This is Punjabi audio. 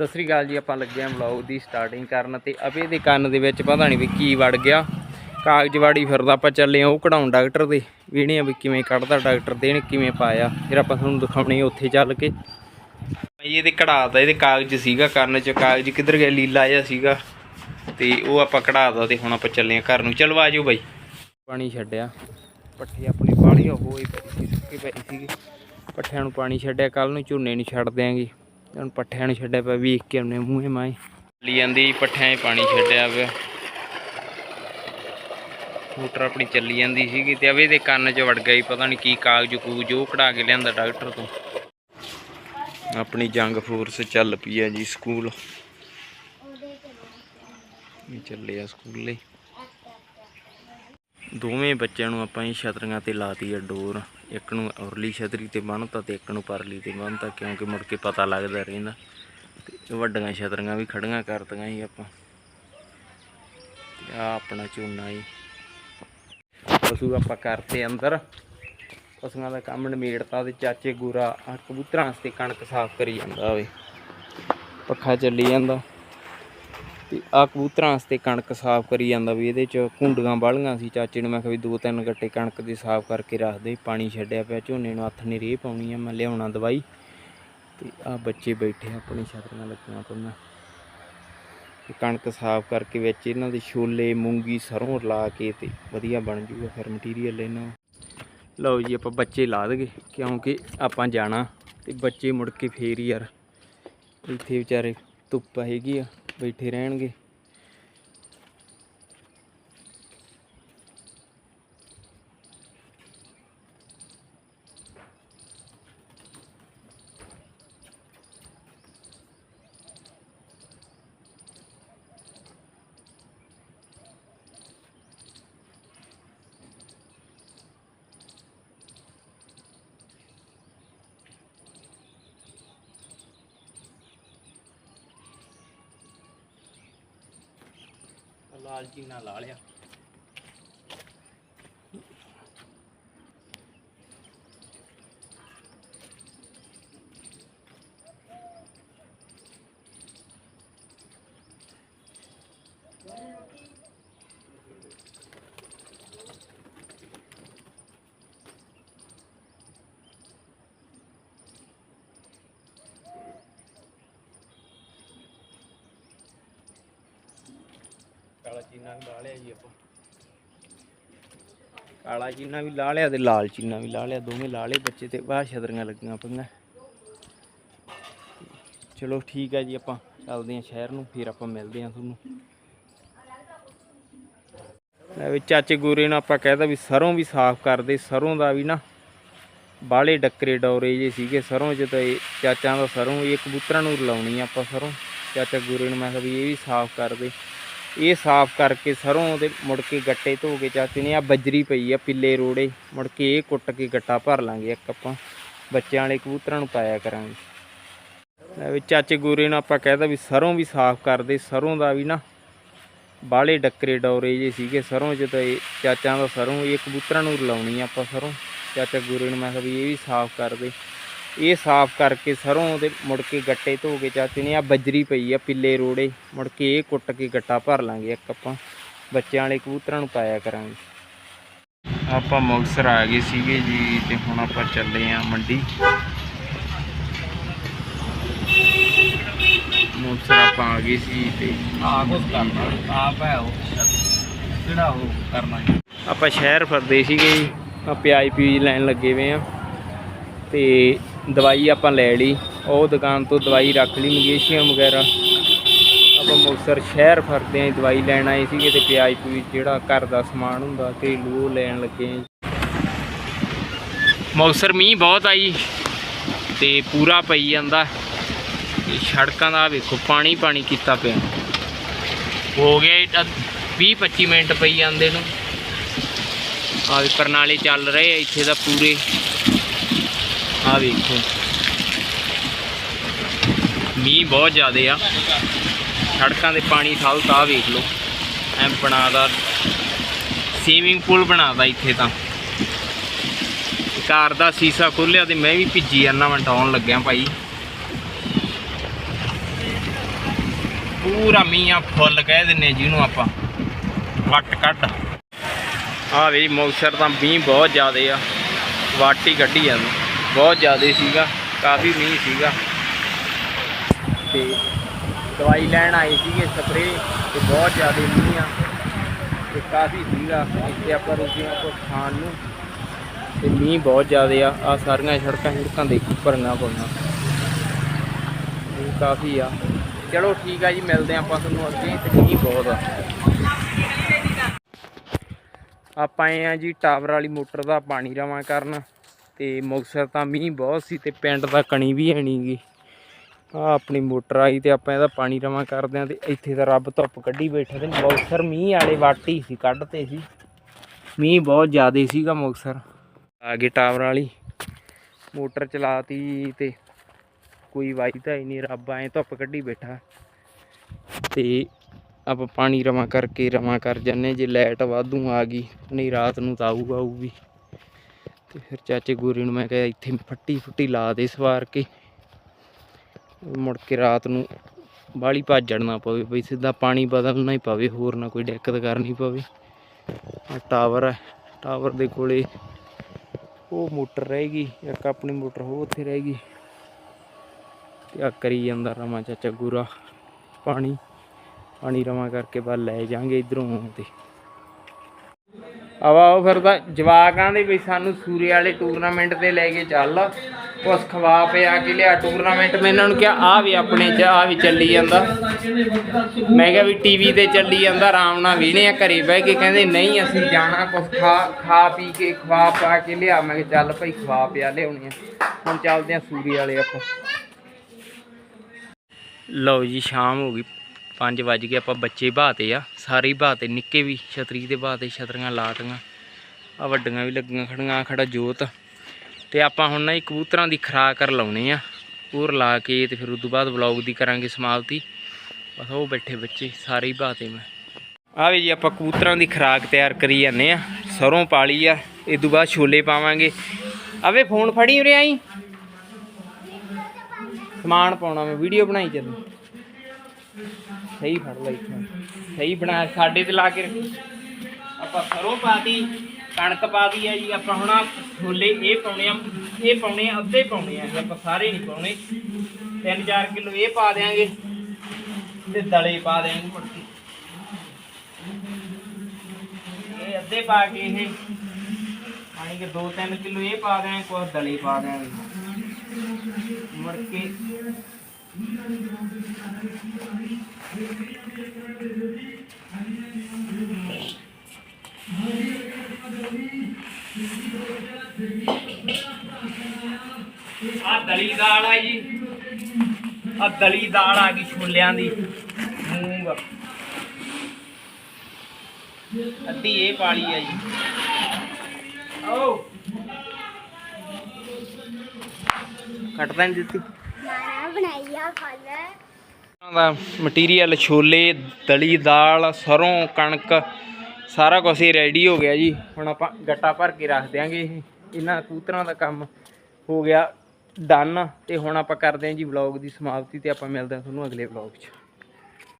ਸਤਿ ਸ੍ਰੀ ਅਕਾਲ ਜੀ, ਆਪਾਂ ਲੱਗੇ ਆਂ ਵਲੌਗ ਦੀ ਸਟਾਰਟਿੰਗ ਕਰਨ ਤੇ ਅਬੇ ਦੇ ਕੰਨ ਦੇ ਵਿੱਚ ਪਤਾ ਨਹੀਂ ਵੀ ਕੀ ਵੜ ਗਿਆ। ਕਾਗਜ਼ ਵਾੜੀ ਫਿਰਦਾ ਆਪਾਂ ਚੱਲੇ ਆਂ ਉਹ ਕਢਾਉਣ ਡਾਕਟਰ ਦੇ। ਵੀਣੇ ਆ ਵੀ ਕਿਵੇਂ ਕੱਢਦਾ ਡਾਕਟਰ ਦੇ ਨੇ, ਕਿਵੇਂ ਪਾਇਆ। ਫਿਰ ਆਪਾਂ ਤੁਹਾਨੂੰ ਦਿਖਾਉਣੇ ਉੱਥੇ ਚੱਲ ਕੇ। ਭਾਈ, ਇਹਦੇ ਕਢਾਤਾ, ਇਹਦੇ ਕਾਗਜ਼ ਸੀਗਾ ਕਰਨ ਚ। ਕਾਗਜ਼ ਕਿੱਧਰ ਗਿਆ? ਲੀਲਾ ਜਿਹਾ ਸੀਗਾ। ਤੇ ਉਹ ਆਪਾਂ ਕਢਾਤਾ ਤੇ ਹੁਣ ਆਪਾਂ ਚੱਲੇ ਆਂ ਘਰ ਨੂੰ। ਚਲੋ ਆਜੋ ਬਾਈ। ਪਾਣੀ ਛੱਡਿਆ। ਪੱਠੇ ਆਪਣੇ ਬਾਲੀ ਹੋਏ ਪਈ ਸੀ ਸੁੱਕੀ ਪਈ ਸੀਗੀ। ਪੱਠਿਆਂ ਨੂੰ ਪਾਣੀ ਛੱਡਿਆ ਕੱਲ ਨੂੰ ਝੋਨੇ ਨੂੰ ਛੱਡ ਦਿਆਂਗੇ। ਹੁਣ ਪੱਠਿਆਂ ਨੂੰ ਛੱਡਿਆ ਪਿਆ, ਵੇਖ ਕੇ ਉਹਨੇ ਮੂੰਹੇ ਮਾਏ ਲਈ ਜਾਂਦੀ ਪੱਠਿਆਂ 'ਚ ਪਾਣੀ ਛੱਡਿਆ ਪਿਆ। ਮੋਟਰ ਆਪਣੀ ਚੱਲੀ ਜਾਂਦੀ ਸੀਗੀ ਤੇ ਅਵੇ ਦੇ ਕੰਨ 'ਚ ਵੜ ਗਈ ਪਤਾ ਨਹੀਂ ਕੀ ਕਾਗਜ਼ ਕੂਜ ਉਹ ਕਢਾ ਕੇ ਲਿਆਂਦਾ ਡਾਕਟਰ ਤੋਂ। ਆਪਣੀ ਜੰਗ ਫੋਰਸ ਚੱਲ ਪਈ ਹੈ ਜੀ ਸਕੂਲ। ਇਹ ਚੱਲੇ ਆ ਸਕੂਲੇ ਦੋਵੇਂ ਬੱਚਿਆਂ ਨੂੰ ਆਪਾਂ ਇਹ ਛਤਰੀਆਂ ਤੇ ਲਾਤੀ ਆ ਡੋਰ। ਇੱਕ ਨੂੰ ਔਰਲੀ ਛਤਰੀ ਤੇ ਬੰਨਤਾ ਤੇ ਇੱਕ ਨੂੰ ਪਰਲੀ ਤੇ ਬੰਨਤਾ ਕਿਉਂਕਿ ਮੁੜ ਕੇ ਪਤਾ ਲੱਗਦਾ ਰਹਿੰਦਾ। ਤੇ ਵੱਡੀਆਂ ਛਤਰੀਆਂ ਵੀ ਖੜੀਆਂ ਕਰਤੀਆਂ ਸੀ ਆਪਾਂ। ਤੇ ਆ ਆਪਣਾ ਝੋਨਾ ਹੀ ਪਸ਼ੂ ਆਪਾਂ ਕਰਤੇ ਅੰਦਰ। ਪਸ਼ੂਆਂ ਦਾ ਕੰਮ ਨਿਮੇੜਤਾ ਤੇ ਚਾਚੇ ਗੂਰਾ ਕਬੂਤਰਾਂ ਵਾਸਤੇ ਕਣਕ ਸਾਫ਼ ਕਰੀ ਜਾਂਦਾ ਓਏ ਪੱਖਾ ਚੱਲੀ ਜਾਂਦਾ। ਤੇ ਆ ਕਬੂਤਰਾਂ ਵਾਸਤੇ ਕਣਕ ਸਾਫ਼ ਕਰੀ ਜਾਂਦਾ ਵੀ ਇਹਦੇ ਚ ਕੁੰਡੀਆਂ ਬਾਲੀਆਂ ਸੀ, ਚਾਚੇ ਨੂੰ ਮੈਂ ਕਿਹਾ ਵੀ ਦੋ ਤਿੰਨ ਗੱਟੇ ਕਣਕ ਦੀ ਸਾਫ਼ ਕਰਕੇ ਰੱਖ ਦੇ, ਪਾਣੀ ਛੱਡਿਆ ਪਿਆ, ਝੋਨੇ ਨੂੰ ਹੱਥ ਨਹੀਂ ਰੇਹ ਪਾਉਣੀ ਆ, ਮੈਂ ਲਿਆਉਣਾ ਦਵਾਈ। ਤੇ ਆ ਬੱਚੇ ਬੈਠੇ ਆਪਣੀ ਛਤਰੀਆਂ ਲੱਗੀਆਂ ਪਈਆਂ ਕਣਕ ਸਾਫ਼ ਕਰਕੇ ਵਿੱਚ ਇਹਨਾਂ ਦੇ ਛੋਲੇ, ਮੂੰਗੀ ਸਰੋਂ ਲਾ ਕੇ ਤੇ ਵਧੀਆ ਬਣ ਜੂਗਾ ਫਿਰ ਮਟੀਰੀਅਲ ਇਹਨਾਂ ਲਓ ਜੀ, ਆਪਾਂ ਬੱਚੇ ਲਾ ਦਗੇ, ਕਿਉਂਕਿ ਆਪਾਂ ਜਾਣਾ ਤੇ ਬੱਚੇ ਮੁੜ ਕੇ ਫੇਰ ਹੀ ਯਾਰ, ਇੱਥੇ ਵਿਚਾਰੇ ਧੁੱਪ ਹੈਗੀ ਆ। ਬੈਠੇ ਰਹਿਣਗੇ। ਲਾਲ ਚੀਨਾ ਲਾ ਲਿਆ। ਕਾਲਾ ਚੀਨਾ ਵੀ ਲਾ ਲਿਆ ਜੀ ਆਪਾਂ। ਕਾਲਾ ਚੀਨਾ ਵੀ ਲਾ ਲਿਆ ਤੇ ਲਾਲ ਚੀਨਾ ਵੀ ਲਾ ਲਿਆ, ਦੋਵੇਂ ਲਾ ਲਏ ਬੱਚੇ ਤੇ। ਬਾਹਰ ਛਤਰੀਆਂ ਲੱਗੀਆਂ ਪਈਆਂ। ਚਲੋ ਠੀਕ ਹੈ ਜੀ ਆਪਾਂ, ਚੱਲਦੇ ਹਾਂ ਸ਼ਹਿਰ ਨੂੰ, ਫਿਰ ਆਪਾਂ ਮਿਲਦੇ ਹਾਂ ਤੁਹਾਨੂੰ। ਲੈ ਵੀ ਚਾਚੇ ਗੋਰੇ ਨੂੰ ਆਪਾਂ ਕਹਿਦਾ ਵੀ ਸਰੋਂ ਵੀ ਸਾਫ਼ ਕਰਦੇ, ਸਰੋਂ ਦਾ ਵੀ ਨਾ ਬਾਲੇ ਡੱਕਰੇ ਡੌਰੇ ਜੇ ਸੀਗੇ ਸਰੋਂ ਚ ਤਾਂ ਇਹ ਚਾਚਾ ਦਾ ਸਰੋਂ ਇਹ ਕਬੂਤਰਾਂ ਨੂੰ ਲਾਉਣੀ ਆ ਆਪਾਂ ਸਰੋਂ। ਚਾਚਾ ਗੋਰੇ ਨੂੰ ਮੈਂ ਕਿਹਾ ਵੀ ਇਹ ਵੀ ਸਾਫ਼ ਕਰਦੇ। ਇਹ ਸਾਫ਼ ਕਰਕੇ ਸਰੋਂ ਦੇ ਮੁੜ ਕੇ ਗੱਟੇ ਧੋ ਕੇ ਚਾਚੇ ਨੇ ਆ। ਬਜਰੀ ਪਈ ਆ ਪਿੱਲੇ ਰੋੜੇ। ਮੁੜ ਕੇ ਇਹ ਕੁੱਟ ਕੇ ਗੱਟਾ ਭਰ ਲਾਂਗੇ ਇੱਕ ਆਪਾਂ। ਬੱਚਿਆਂ ਵਾਲੇ ਕਬੂਤਰਾਂ ਨੂੰ ਪਾਇਆ ਕਰਾਂਗੇ। ਵੀ ਚਾਚੇ ਗੋਰੇ ਨੂੰ ਆਪਾਂ ਕਹਿਦਾ ਵੀ ਸਰੋਂ ਵੀ ਸਾਫ਼ ਕਰਦੇ। ਸਰੋਂ ਦਾ ਵੀ ਨਾ ਬਾਲੇ ਡੱਕਰੇ ਡੌਰੇ ਜੇ ਸੀਗੇ। ਸਰੋਂ ਚ ਤਾਂ ਇਹ ਚਾਚਾ ਦਾ ਸਰੋਂ, ਇਹ ਕਬੂਤਰਾਂ ਨੂੰ ਰਲਾਉਣੀ ਆਪਾਂ ਸਰੋਂ। ਚਾਚਾ ਗੋਰੇ ਨੂੰ ਮੈਂ ਕਿਹਾ ਵੀ ਇਹ ਵੀ ਸਾਫ਼ ਕਰਦੇ। ਇਹ ਸਾਫ਼ ਕਰਕੇ ਸਰੋਂ ਦੇ ਮੁੜ ਕੇ ਗੱਟੇ ਧੋ ਕੇ ਚਾਚੇ ਨੇ ਆ ਬਜਰੀ ਪਈ ਆ ਪਿੱਲੇ ਰੋੜੇ, ਮੁੜ ਕੇ ਇਹ ਕੁੱਟ ਕੇ ਗੱਟਾ ਭਰ ਲਾਂਗੇ ਇੱਕ ਆਪਾਂ, ਬੱਚਿਆਂ ਵਾਲੇ ਕਬੂਤਰਾਂ ਨੂੰ ਪਾਇਆ ਕਰਾਂਗੇ। ਆਪਾਂ ਮੁਕਤਸਰ ਆ ਗਏ ਸੀਗੇ ਜੀ ਤੇ ਹੁਣ ਆਪਾਂ ਚੱਲੇ ਆ ਮੰਡੀ। ਮੁਕਤਸਰ ਆਪਾਂ ਆ ਗਏ ਸੀ ਤੇ ਆ ਕੁਝ ਕਰਨਾ, ਆਪ ਹੈ ਉਹ, ਜਿਹੜਾ ਉਹ ਕਰਨਾ ਆਪਾਂ ਸ਼ਹਿਰ ਫਿਰਦੇ ਸੀਗੇ ਜੀ ਆ ਪਿਆਜ਼ ਪੀਜ ਲੈਣ ਲੱਗੇ ਵੇ ਆ ਤੇ ਦਵਾਈ ਆਪਾਂ ਲੈ ਲਈ, ਉਹ ਦੁਕਾਨ ਤੋਂ ਦਵਾਈ ਰੱਖ ਲਈ ਮੈਗਨੀਸ਼ੀਅਮ ਵਗੈਰਾ। ਆਪਾਂ ਮੁਕਤਸਰ ਸ਼ਹਿਰ ਫਿਰਦੇ ਆਂ, ਦਵਾਈ ਲੈਣ ਆਏ ਸੀਗੇ ਤੇ ਪਿਆਜ਼ ਪੀਜ ਜਿਹੜਾ ਘਰ ਦਾ ਸਮਾਨ ਹੁੰਦਾ, ਘਰੇਲੂ ਉਹ ਲੈਣ ਲੱਗੇ ਮੁਕਤਸਰ ਮੀਂਹ ਬਹੁਤ ਆਈ ਤੇ ਪੂਰਾ ਪਈ ਜਾਂਦਾ। ਤੇ ਸੜਕਾਂ ਦਾ ਵੇਖੋ, ਪਾਣੀ ਪਾਣੀ ਕੀਤਾ ਪਿਆ। ਹੋ ਗਿਆ 20 25 ਮਿੰਟ ਪਈ ਜਾਂਦੇ ਨੂੰ। ਆ ਵੀ ਪ੍ਰਣਾਲੀ ਚੱਲ ਰਹੇ ਆ, ਇੱਥੇ ਦਾ ਪੂਰੇ। ਆ ਵੇਖੋ। ਮੀਂਹ ਬਹੁਤ ਜ਼ਿਆਦੇ ਆ। ਸੜਕਾਂ ਦੇ ਪਾਣੀ ਸਾਲ ਆ ਵੇਖ ਲਓ। ਐ ਬਣਾਦਾ ਸਵੀਮਿੰਗ ਪੂਲ ਬਣਾਦਾ ਇੱਥੇ ਤਾਂ। ਕਾਰ ਦਾ ਸੀਸਾ ਖੋਲਿਆ ਤੇ ਮੈਂ ਵੀ ਭਿੱਜੀ ਜਾਂਦਾ ਵੰਟਾਉਣ ਲੱਗਿਆ ਭਾਈ। ਪੂਰਾ ਮੀਆਂ ਫੁੱਲ ਕਹਿ ਦਿੰਨੇ ਜਿਹਨੂੰ ਆਪਾਂ। ਵੱਟ ਕੱਢ। ਆ ਵੀ ਮੌਸਰ ਤਾਂ ਮੀਂਹ ਬਹੁਤ ਜ਼ਿਆਦੇ ਆ। ਵਾਟੀ ਕੱਢੀ ਜਾਂਦਾ। ਬਹੁਤ ਜ਼ਿਆਦਾ ਸੀਗਾ, ਕਾਫੀ ਮੀਂਹ ਸੀਗਾ। ਤੇ ਦਵਾਈ ਲੈਣ ਆਏ ਸੀਗੇ ਸਪਰੇ, ਤੇ ਬਹੁਤ ਜ਼ਿਆਦਾ ਮੀਂਹ ਆ, ਤੇ ਕਾਫੀ ਸੀਗਾ। ਇੱਥੇ ਆਪਾਂ ਰੁਕੀਆਂ ਕੋ ਖਾਣ ਨੂੰ, ਤੇ ਮੀਂਹ ਬਹੁਤ ਜ਼ਿਆਦਾ ਆ। ਆ ਸਾਰੀਆਂ ਸੜਕਾਂ ਸੜਕਾਂ ਦੇਖੀ ਭਰਨਾ ਪਈਆਂ ਮੀਂਹ ਕਾਫੀ ਆ। ਚਲੋ ਠੀਕ ਆ ਜੀ, ਮਿਲਦੇ ਆਪਾਂ ਤੁਹਾਨੂੰ ਅੱਗੇ, ਤੇ ਮੀਂਹ ਬਹੁਤ ਆ। ਆਪਾਂ ਆਏ ਆ ਜੀ, ਟਾਵਰ ਵਾਲੀ ਮੋਟਰ ਦਾ ਪਾਣੀ ਰਵਾਂ ਕਰਨ। ਤੇ ਮੁਕਤਸਰ ਤਾਂ ਮੀਂਹ ਬਹੁਤ ਸੀ ਤੇ ਪਿੰਡ ਦਾ ਕਣੀ ਵੀ ਹੈ ਨੀ ਗੀ। ਆ ਆਪਣੀ ਮੋਟਰ ਆਈ ਤੇ ਆਪਾਂ ਇਹਦਾ ਪਾਣੀ ਰਵਾਂ ਕਰਦੇ ਆ ਤੇ ਇੱਥੇ ਤਾਂ ਰੱਬ ਧੁੱਪ ਕੱਢੀ ਬੈਠਾ ਤੇ ਮੁਕਤਸਰ ਮੀਂਹ ਵਾਲੇ ਵਾਟੀ ਸੀ, ਕੱਢਤੇ ਸੀ। ਮੀਂਹ ਬਹੁਤ ਜ਼ਿਆਦਾ ਸੀਗਾ ਮੁਕਤਸਰ। ਆ ਗਏ ਟਾਵਰ ਵਾਲੀ। ਮੋਟਰ ਚਲਾਤੀ ਤੇ ਕੋਈ ਵਾਈ ਹੀ ਨਹੀਂ ਰੱਬ ਐ ਧੁੱਪ ਕੱਢੀ ਬੈਠਾ। ਤੇ ਆਪਾਂ ਪਾਣੀ ਰਵਾਂ ਕਰਕੇ ਰਵਾਂ ਕਰ ਜੰਨੇ ਜੇ ਲਾਈਟ ਵਾਧੂ ਆ ਗਈ, ਨਹੀਂ ਰਾਤ ਨੂੰ ਤਾਂ ਆਊਗਾ, ਆਊਗੀ। ਤੇ ਫਿਰ ਚਾਚੇ ਗੂਰੀ ਨੂੰ ਮੈਂ ਕਿਹਾ ਇੱਥੇ ਫੱਟੀ ਫੁੱਟੀ ਲਾ ਦੇ ਸਵਾਰ ਕੇ। ਮੁੜ ਕੇ ਰਾਤ ਨੂੰ ਬਾਹਲੀ ਭਾਜੜ ਨਾ ਪਵੇ ਬਈ, ਸਿੱਧਾ ਪਾਣੀ ਬਦਲਣਾ ਹੀ ਪਵੇ, ਹੋਰ ਨਾ ਕੋਈ ਦਿੱਕਤ ਕਰਨੀ ਪਵੇ। ਆ ਟਾਵਰ ਹੈ ਟਾਵਰ ਦੇ ਕੋਲੇ ਉਹ ਮੋਟਰ ਰਹੇਗੀ ਇੱਕ ਆਪਣੀ ਮੋਟਰ ਉਹ ਉੱਥੇ ਰਹੇਗੀ ਤੇ ਆ ਕਰੀ ਜਾਂਦਾ ਰਮਾ ਚਾਚਾ ਗੂਰਾ, ਪਾਣੀ ਪਾਣੀ ਰਮਾ ਕਰਕੇ ਬਾਅਦ ਲੈ ਜਾਾਂਗੇ ਇਧਰੋਂ ਤੇ। ਆਵਾ ਉਹ ਫਿਰ ਤਾਂ ਜਵਾਕਾਂ ਦੇ ਵੀ ਸਾਨੂੰ ਸੂਰੇ ਵਾਲੇ ਟੂਰਨਾਮੈਂਟ ਤੇ ਲੈ ਕੇ ਚੱਲ। ਕੁਛ ਖਵਾ ਪਿਆ ਕੇ ਲਿਆ ਟੂਰਨਾਮੈਂਟ ਮੈਂ ਇਹਨਾਂ ਨੂੰ ਕਿਹਾ ਆ ਵੀ ਆਪਣੇ ਚ ਆ ਵੀ ਚੱਲੀ ਜਾਂਦਾ। ਮੈਂ ਕਿਹਾ ਵੀ ਟੀਵੀ ਤੇ ਚੱਲੀ ਜਾਂਦਾ, ਆਰਾਮ ਨਾਲ ਵੀਨੇ ਆ, ਘਰੇ ਬਹਿ ਕੇ ਕਹਿੰਦੇ, ਨਹੀਂ, ਅਸੀਂ ਜਾਣਾ ਕੁਛ ਖਾ ਖਾ ਪੀ ਕੇ, ਖਵਾ ਪਾ ਕੇ ਲਿਆ। ਮੈਂ ਕਿਹਾ, ਚੱਲ ਭਾਈ, ਖਵਾ ਪਿਆ ਲਿਆਉਣੀ ਆ। ਹੁਣ ਚੱਲਦੇ ਆ ਸੂਰੇ ਵਾਲੇ ਆਪਾਂ। ਲਓ ਜੀ, ਸ਼ਾਮ ਹੋ ਗਈ। 5 ਵੱਜ ਗਏ, ਆਪਾਂ ਬੱਚੇ ਬਾਤੇ ਆ, ਸਾਰੇ ਹੀ ਬਾਤੇ ਨਿੱਕੇ ਵੀ, ਛਤਰੀ ਦੇ ਬਾਤੇ ਛਤਰੀਆਂ ਲਾਤੀਆਂ ਆ ਵੱਡੀਆਂ ਵੀ ਲੱਗੀਆਂ ਖੜੀਆਂ ਖੜਾ ਜੋਤ। ਤੇ ਆਪਾਂ ਹੁਣ ਨਾ ਇਹ ਕਬੂਤਰਾਂ ਦੀ ਖਰਾਕ ਲਾਉਣੇ ਆ। ਹੋਰ ਲਾ ਕੇ ਤੇ ਫਿਰ ਉਸ ਤੋਂ ਬਾਅਦ ਵਲੌਗ ਦੀ ਕਰਾਂਗੇ ਸਮਾਪਤੀ। ਬਸ ਉਹ ਬੈਠੇ ਬੱਚੇ, ਸਾਰੇ ਹੀ ਬਾਤੇ ਮੈਂ। ਆ ਵੀ ਜੀ ਆਪਾਂ ਕਬੂਤਰਾਂ ਦੀ ਖਰਾਕ ਤਿਆਰ ਕਰੀ ਜਾਂਦੇ ਆ। ਸਰੋਂ ਪਾਲੀ ਆ ਇਸ ਤੋਂ ਬਾਅਦ ਛੋਲੇ ਪਾਵਾਂਗੇ। ਆਵੇ ਫੋਨ ਫੜੀ ਉਰੇ ਆਈ। ਸਮਾਨ ਪਾਉਣਾ ਮੈਂ, ਵੀਡੀਓ ਬਣਾਈ ਚੱਲ। ਸਹੀ ਫੜ ਲਈ ਸਹੀ ਬਣਾ, ਸਾਡੇ ਤੇ ਲਾ ਕੇ ਰੱਖੀ। ਆਪਾਂ ਸਰੋਂ ਪਾਤੀ, ਕਣਕ ਪਾਤੀ ਆ ਜੀ, ਆਪਾਂ ਹੁਣ ਛੋਲੇ ਇਹ ਪਾਉਣੇ ਆ, ਇਹ ਪਾਉਣੇ ਆ, ਅੱਧੇ ਪਾਉਣੇ ਆ, ਆਪਾਂ ਸਾਰੇ ਨਹੀਂ ਪਾਉਣੇ। 3-4 ਕਿਲੋ ਇਹ ਪਾ ਦੇਾਂਗੇ ਤੇ ਦਲੇ ਪਾ ਦੇਾਂਗੇ ਮੁੜ ਕੇ ਇਹ ਅੱਧੇ ਪਾ ਕੇ ਇਹ ਪਾਣੀ ਕੇ 2-3 ਕਿਲੋ ਇਹ ਪਾ ਦੇਾਂਗੇ ਕੁਝ ਦਲੇ ਪਾ ਦੇਾਂਗੇ ਮੁੜ ਕੇ ਆ ਦਲੀ ਦਾਲ ਆ ਜੀ। ਆ ਦਲੀ ਦਾਲ ਆ ਗਈ ਛੋਲਿਆਂ ਦੀ। ਮੂੰਗ। ਅੱਧੀ ਇਹ ਪਾਲੀ ਆ ਜੀ। ਆਓ। ਕੱਟ ਤਾਂ ਦਿੱਤੀ। ਮਾਣਾ ਬਣਾਈਆ ਫਲ ਇਹਨਾਂ ਦਾ ਮਟੀਰੀਅਲ ਛੋਲੇ, ਦਲੀ, ਦਾਲ, ਸਰੋਂ, ਕਣਕ, ਸਾਰਾ ਕੁਝ ਹੀ ਰੈਡੀ ਹੋ ਗਿਆ ਜੀ। ਹੁਣ ਆਪਾਂ ਗੱਟਾ ਭਰ ਕੇ ਰੱਖ ਦਿਆਂਗੇ ਇਹ। ਇਹਨਾਂ ਕਬੂਤਰਾਂ ਦਾ ਕੰਮ ਹੋ ਗਿਆ ਡਨ ਤੇ ਹੁਣ ਆਪਾਂ ਕਰਦੇ ਹਾਂ ਜੀ ਵਲੌਗ ਦੀ ਸਮਾਪਤੀ ਤੇ ਆਪਾਂ ਮਿਲਦੇ ਹਾਂ ਤੁਹਾਨੂੰ ਅਗਲੇ ਵਲੌਗ 'ਚ।